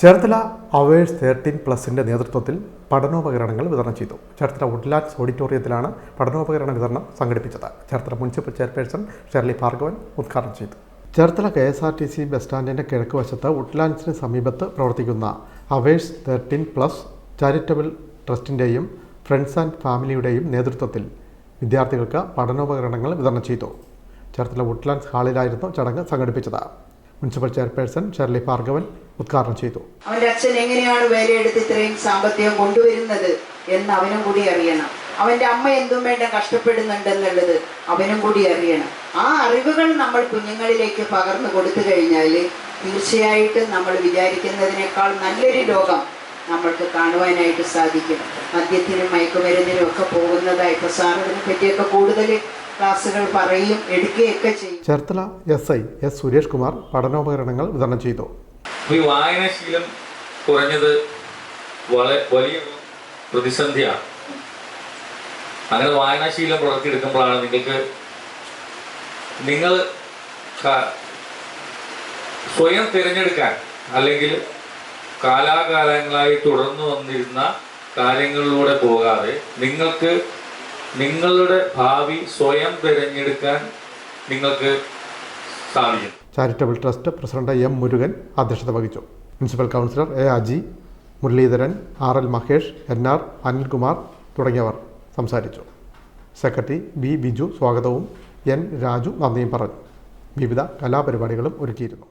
Cherthala hours thirteen പ്ലസിന്റെ നേതൃത്വത്തിൽ പഠനോപകരണങ്ങൾ വിതരണം ചെയ്തു. ചേർത്തല വുഡ്ലാൻഡ്സ് ഓഡിറ്റോറിയത്തിലാണ് പഠനോപകരണ വിതരണം സംഘടിപ്പിച്ചത്. Cherthala municipal chairperson Shirley Bhargavan ഉദ്ഘാടനം ചെയ്തു. Cherthala K S R T C bus സ്റ്റാൻഡിന്റെ കിഴക്ക് വശത്ത് വുഡ്ലാൻഡ്സിന് സമീപത്ത് പ്രവർത്തിക്കുന്ന അവേഴ്സ് തേർട്ടീൻ പ്ലസ് ചാരിറ്റബിൾ ട്രസ്റ്റിന്റെയും ഫ്രണ്ട്സ് ആൻഡ് ഫാമിലിയുടെയും നേതൃത്വത്തിൽ വിദ്യാർത്ഥികൾക്ക് പഠനോപകരണങ്ങൾ വിതരണം ചെയ്തു. ചേർത്തല വുഡ്ലാൻഡ്സ് ഹാളിലായിരുന്നു ചടങ്ങ് സംഘടിപ്പിച്ചത്. മുനിസിപ്പൽ ചെയർപേഴ്സൺ ഷെർലി ഭാർഗവൻ ഉദ്ഘാടനം ചെയ്തു. അവന്റെ അച്ഛൻ എങ്ങനെയാണ് വേലയെടുത്ത് ഇത്രയും സാമ്പത്തികം കൊണ്ടുവരുന്നത് എന്ന് അവനും കൂടി അറിയണം. അവന്റെ അമ്മ എന്തും വേണ്ട കഷ്ടപ്പെടുന്നുണ്ടെന്നുള്ളത് അവനും കൂടി അറിയണം. ആ അറിവുകൾ നമ്മൾ കുഞ്ഞുങ്ങളിലേക്ക് പകർന്നു കൊടുത്തു കഴിഞ്ഞാൽ തീർച്ചയായിട്ടും നമ്മൾ വിചാരിക്കുന്നതിനേക്കാൾ നല്ലൊരു ലോകം നമ്മൾക്ക് കാണുവാനായിട്ട് സാധിക്കും. മദ്യത്തിനും മയക്കുമരുന്നിനും ഒക്കെ പോകുന്നതായി ഇപ്പോൾ പറ്റിയൊക്കെ കൂടുതൽ ക്ലാസ്സുകൾ പറയും എടുക്കുകയൊക്കെ ചെയ്യും. Cherthala S I S Suresh Kumar പഠനോപകരണങ്ങൾ വിതരണം ചെയ്തു. അപ്പൊ ഈ വായനാശീലം കുറഞ്ഞത് വളരെ വലിയൊരു പ്രതിസന്ധിയാണ്. അങ്ങനെ വായനാശീലം വളർത്തിയെടുക്കുമ്പോഴാണ് നിങ്ങൾക്ക് നിങ്ങൾ സ്വയം തിരഞ്ഞെടുക്കാൻ അല്ലെങ്കിൽ കാലാകാലങ്ങളായി തുടർന്നു വന്നിരുന്ന കാര്യങ്ങളിലൂടെ പോകാതെ നിങ്ങൾക്ക് നിങ്ങളുടെ ഭാവി സ്വയം തിരഞ്ഞെടുക്കാൻ നിങ്ങൾക്ക് സാധിക്കും. Charitable trust president M Murugan അധ്യക്ഷത വഹിച്ചു. Municipal councillor A Aji Muralidharan R L Mahesh N R Anilkumar തുടങ്ങിയവർ സംസാരിച്ചു. സെക്രട്ടറി ബി ബിജു സ്വാഗതവും എൻ രാജു നന്ദിയും പറഞ്ഞു. വിവിധ കലാപരിപാടികളും ഒരുക്കിയിരുന്നു.